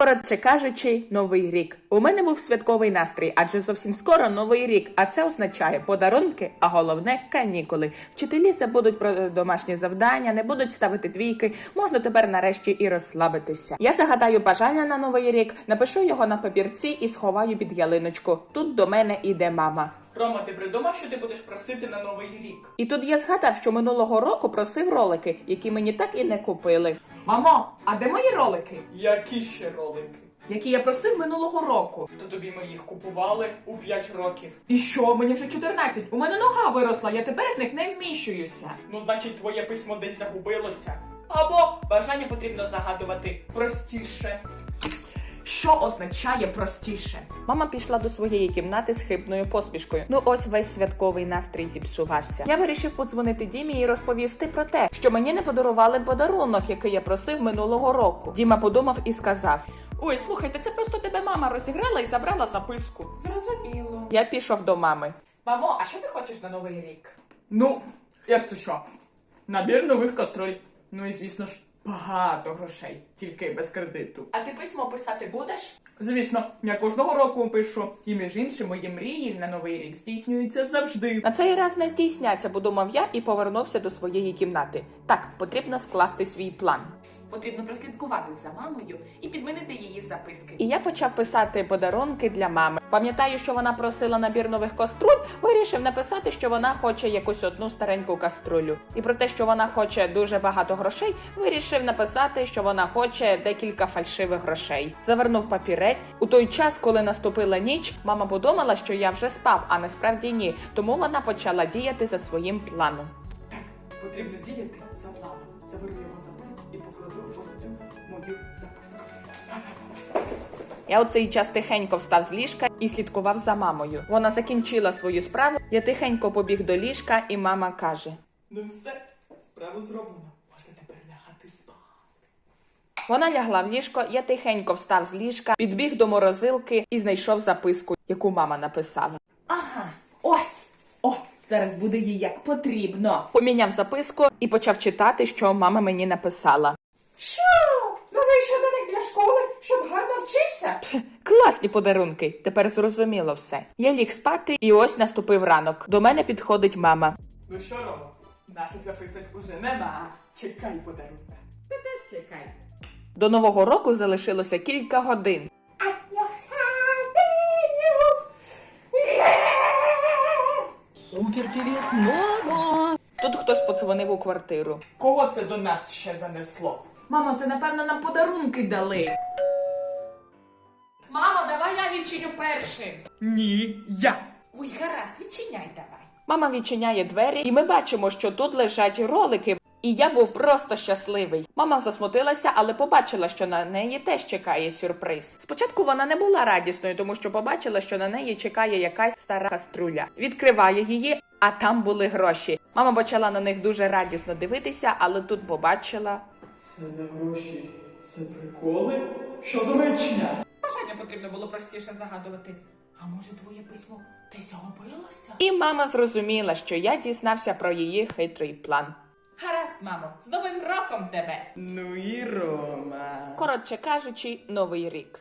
Коротше кажучи, новий рік. У мене був святковий настрій, адже зовсім скоро новий рік. А це означає подарунки, а головне канікули. Вчителі забудуть про домашні завдання, не будуть ставити двійки. Можна тепер нарешті і розслабитися. Я загадаю бажання на новий рік, напишу його на папірці і сховаю під ялиночку. Тут до мене іде мама. Рома, ти придумав, що ти будеш просити на новий рік? І тут я згадав, що минулого року просив ролики, які мені так і не купили. Мамо, а де мої ролики? Які ще ролики? Які я просив минулого року. То тобі ми їх купували у 5 років. І що, мені вже 14, у мене нога виросла, я тепер в них не вміщуюся. Ну, значить, твоє письмо десь загубилося. Або бажання потрібно загадувати простіше. Що означає простіше? Мама пішла до своєї кімнати з хибною посмішкою. Ну ось весь святковий настрій зіпсувався. Я вирішив подзвонити Дімі і розповісти про те, що мені не подарували подарунок, який я просив минулого року. Діма подумав і сказав: Ой, слухайте, це просто тебе мама розіграла і забрала записку. Зрозуміло. Я пішов до мами. Мамо, а що ти хочеш на новий рік? Ну, як це що? Набір нових кастроль. Ну і звісно ж, багато грошей, тільки без кредиту. А ти письмо писати будеш? Звісно, я кожного року пишу, і між іншим мої мрії на новий рік здійснюються завжди. На цей раз не здійсняться, подумав я і повернувся до своєї кімнати. Так, потрібно скласти свій план. Потрібно прослідкувати за мамою і підмінити її записки. І я почав писати подарунки для мами. Пам'ятаю, що вона просила набір нових каструль, вирішив написати, що вона хоче якусь одну стареньку каструлю. І про те, що вона хоче дуже багато грошей, вирішив написати, що вона хоче декілька фальшивих грошей. Завернув папірець. У той час, коли наступила ніч, мама подумала, що я вже спав, а насправді ні. Тому вона почала діяти за своїм планом. Потрібно діяти за планом. Заберу його Я у цей час тихенько встав з ліжка і слідкував за мамою. Вона закінчила свою справу. Я тихенько побіг до ліжка, і мама каже: Ну все, справу зроблено. Можна тепер лягати спати. Вона лягла в ліжко, я тихенько встав з ліжка, підбіг до морозилки і знайшов записку, яку мама написала. Ага, ось. О, зараз буде їй як потрібно. Поміняв записку і почав читати, що мама мені написала. Класні подарунки. Тепер зрозуміло все. Я ліг спати, і ось наступив ранок. До мене підходить мама. Ну що, Рома, наших записок уже нема. Чекай подарунка. Ти теж чекай. До нового року залишилося кілька годин. Супер певец, мама! Тут хтось подзвонив у квартиру. Кого це до нас ще занесло? Мамо, це напевно нам подарунки дали. Мамо, давай я відчиню першим. Ні, я. Ой, гаразд, відчиняй давай. Мама відчиняє двері, і ми бачимо, що тут лежать ролики. І я був просто щасливий. Мама засмутилася, але побачила, що на неї теж чекає сюрприз. Спочатку вона не була радісною, тому що побачила, що на неї чекає якась стара каструля. Відкриває її, а там були гроші. Мама почала на них дуже радісно дивитися, але тут побачила. Це не гроші, це приколи? Що за маячня? Потрібно було простіше загадувати. А може твоє письмо десь загубилося? І мама зрозуміла, що я дізнався про її хитрий план. Гаразд, мамо, з новим роком тебе. Ну і Рома. Коротше кажучи, новий рік.